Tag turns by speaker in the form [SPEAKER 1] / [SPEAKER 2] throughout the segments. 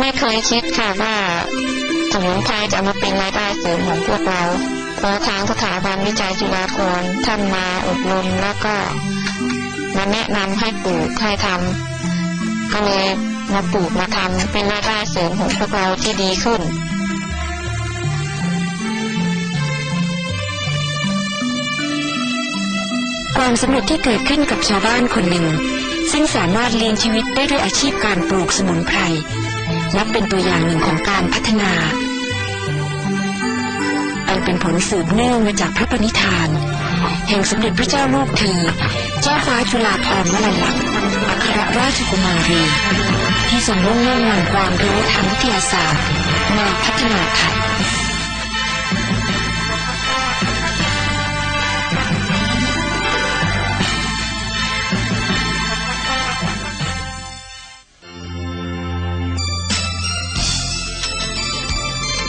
[SPEAKER 1] ไม่เคยคิดค่ะว่าสมุนไพรจะมาเป็นรายได้เสริมของพวกเราพราะทางสถาบันวิจัยจุฬาภรณ์ท่านมาอบรมแล้วก็มาแนะนำให้ปลูกให้ทำก็เลยมาปลูกมาทำเป็นรายได้เสริมของพวกเราที่ดีขึ้น
[SPEAKER 2] ความสำเร็จที่เกิดขึ้นกับชาวบ้านคนหนึ่ง ซึ่งสามารถเลี้ยงชีวิตได้ด้วยอาชีพการปลูกสมุนไพร นับเป็นตัวอย่างหนึ่งของการพัฒนา อันเป็นผลสืบเนื่องมาจากพระปณิธาน แห่งสมเด็จพระเจ้าลูกเธอ เจ้าฟ้าจุฬาภรณ์วลัยลักษณ์อัครราชกุมารี ที่ทรงมุ่งเน้นนำความรู้ทางวิทยาศาสตร์มาพัฒนาไทย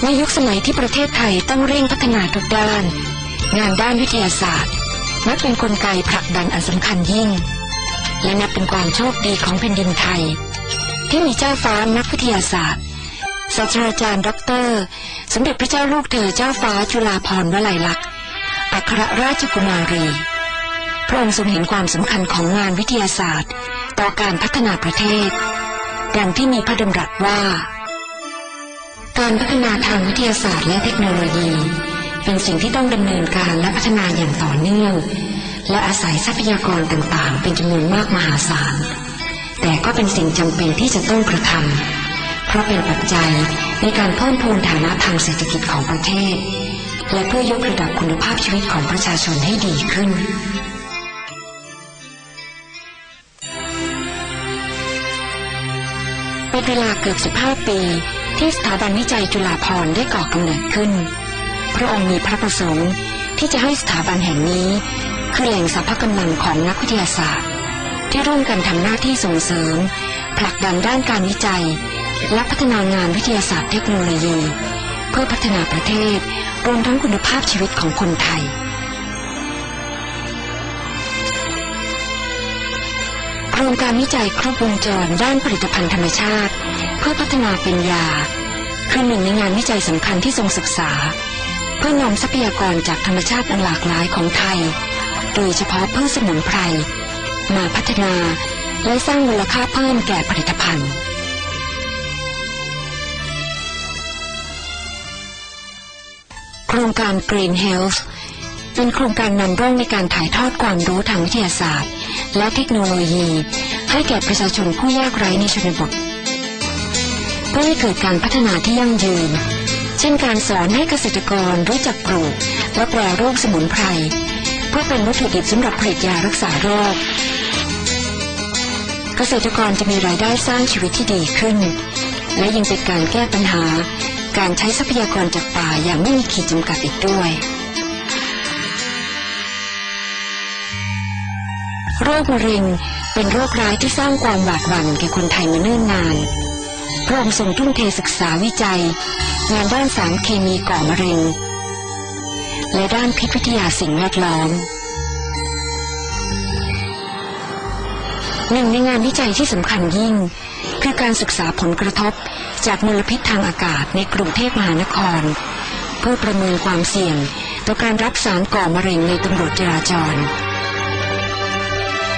[SPEAKER 2] ในยุคสมัยที่ประเทศไทยต้องเร่งพัฒนาทุกด้าน งานด้านวิทยาศาสตร์นับเป็นนกลไกผลักดันอันสำคัญยิ่ง และนับเป็นความโชคดีของแผ่นดินไทย ที่มีเจ้าฟ้านักวิทยาศาสตร์ศาสตราจารย์ด็อกเตอร์ สมเด็จพระเจ้าลูกเธอเจ้าฟ้าจุฬาภรณ์วลัยลักษณ์อัครราชกุมารี พระองค์ทรงเห็นความสำคัญของงานวิทยาศาสตร์ ต่อการพัฒนาประเทศ ดังที่มีพระดำรัสว่า การพัฒนาทางวิทยาศาสตร์และเทคโนโลยี เป็นสิ่งที่ต้องดำเนินการและพัฒนาอย่างต่อเนื่อง และอาศัยทรัพยากรต่างๆ เป็นจำนวนมากมหาศาล แต่ก็เป็นสิ่งจำเป็นที่จะต้องกระทำเพราะเป็นปัจจัยในการเพิ่มพูนฐานะทางเศรษฐกิจของประเทศ และเพื่อยกระดับคุณภาพชีวิตของประชาชนให้ดีขึ้นเป็นเวลาเกือบ 15 ปี ที่สถาบันวิจัยจุฬาภรณ์ได้ก่อกำเนิดขึ้น พระองค์มีพระประสงค์ที่จะให้สถาบันแห่งนี้ คือแหล่งสรรพกำลังของนักวิทยาศาสตร์ ที่ร่วมกันทำหน้าที่ส่งเสริม ผลักดันด้านการวิจัย และพัฒนางานวิทยาศาสตร์เทคโนโลยี เพื่อพัฒนาประเทศรวมทั้งคุณภาพชีวิตของคนไทย รงการวิจัยครบวงจรด้านผลิตภัณฑ์ธรรมชาติ เพื่อพัฒนาเป็นยาคือหนึ่งในงานวิจัยสำคัญที่ทรงศึกษา เพื่อนำทรัพยากรจากธรรมชาติอันหลากหลายของไทย โดยเฉพาะพืชสมุนไพรมาพัฒนาและสร้างมูลค่าเพิ่มแก่ผลิตภัณฑ์โครงการ Green Health เป็นโครงการนำร่องในการถ่ายทอดความรู้ทางวิทยาศาสตร์ และเทคโนโลยี ให้แก่ประชาชนผู้ยากไร้ในชนบท เพื่อให้เกิดการพัฒนาที่ยั่งยืน เช่นการสอนให้เกษตรกรรู้จักปลูก และแปรรูปสมุนไพรเพื่อเป็นวัตถุดิบสำหรับผลิตยารักษาโรค เกษตรกรจะมีรายได้สร้างชีวิตที่ดีขึ้น และยังเป็นการแก้ปัญหา การใช้ทรัพยากรจากป่าอย่างไม่มีขีดจำกัดอีกด้วย โรคมะเร็งเป็นโรคร้ายที่สร้างความหวาดหวั่นแก่คนไทยมาเนิ่นนาน พระองค์ทรงทุ่มเทศึกษาวิจัย งานด้านสารเคมีก่อมะเร็ง และด้านพิษวิทยาสิ่งแวดล้อมหนึ่งในงานวิจัยที่สำคัญยิ่ง คือการศึกษาผลกระทบจากมลพิษทางอากาศในกรุงเทพมหานคร เพื่อประเมินความเสี่ยงต่อการรับสารก่อมะเร็งในตำรวจจราจร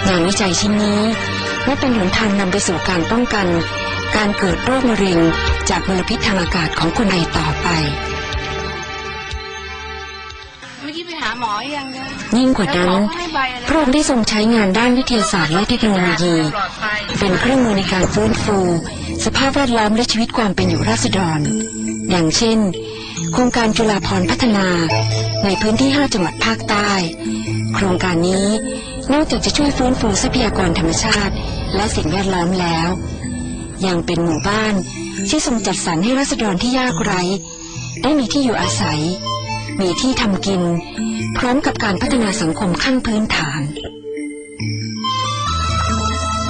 [SPEAKER 2] งานวิจัยชิ้นนี้ไม่เป็นหนทางนำไปสู่การป้องกัน การเกิดโรคมะเร็งจากมลพิษทางอากาศของคนไทยต่อไป
[SPEAKER 3] เมื่อกี้ไปหาหมอยังนะ
[SPEAKER 2] ยิ่งกว่านั้นพระองค์ได้ทรงใช้งานด้านวิทยาศาสตร์และเทคโนโลยี
[SPEAKER 3] ปลอดภัย
[SPEAKER 2] เป็นเครื่องมือในการฟื้นฟู สภาพแวดล้อมและชีวิตความเป็นอยู่ราษฎร อย่างเช่น โครงการจุฬาภรณ์พัฒนา ในพื้นที่ 5 จังหวัดภาคใต้ โครงการนี้ นอกจากจะช่วยฟื้นฟูทรัพยากรธรรมชาติ และสิ่งแวดล้อมแล้ว ยังเป็นหมู่บ้านที่ทรงจัดสรรให้ราษฎรที่ยากไร้ ได้มีที่อยู่อาศัย มีที่ทำกิน พร้อมกับการพัฒนาสังคมขั้นพื้นฐาน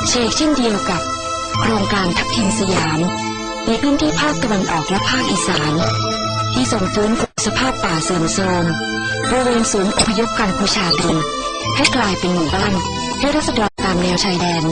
[SPEAKER 2] เชกเช่นเดียวกับ โครงการทับทิมสยาม ในพื้นที่ภาคตะวันออกและภาคอีสาน ที่ส่งฟื้นฟูสภาพป่าเสื่อมโทรมบริเวณศูนย์อพยพกัมพูชาดิน ให้กลายเป็นหมู่บ้าน ให้รัษฎรตามแนวชายแดน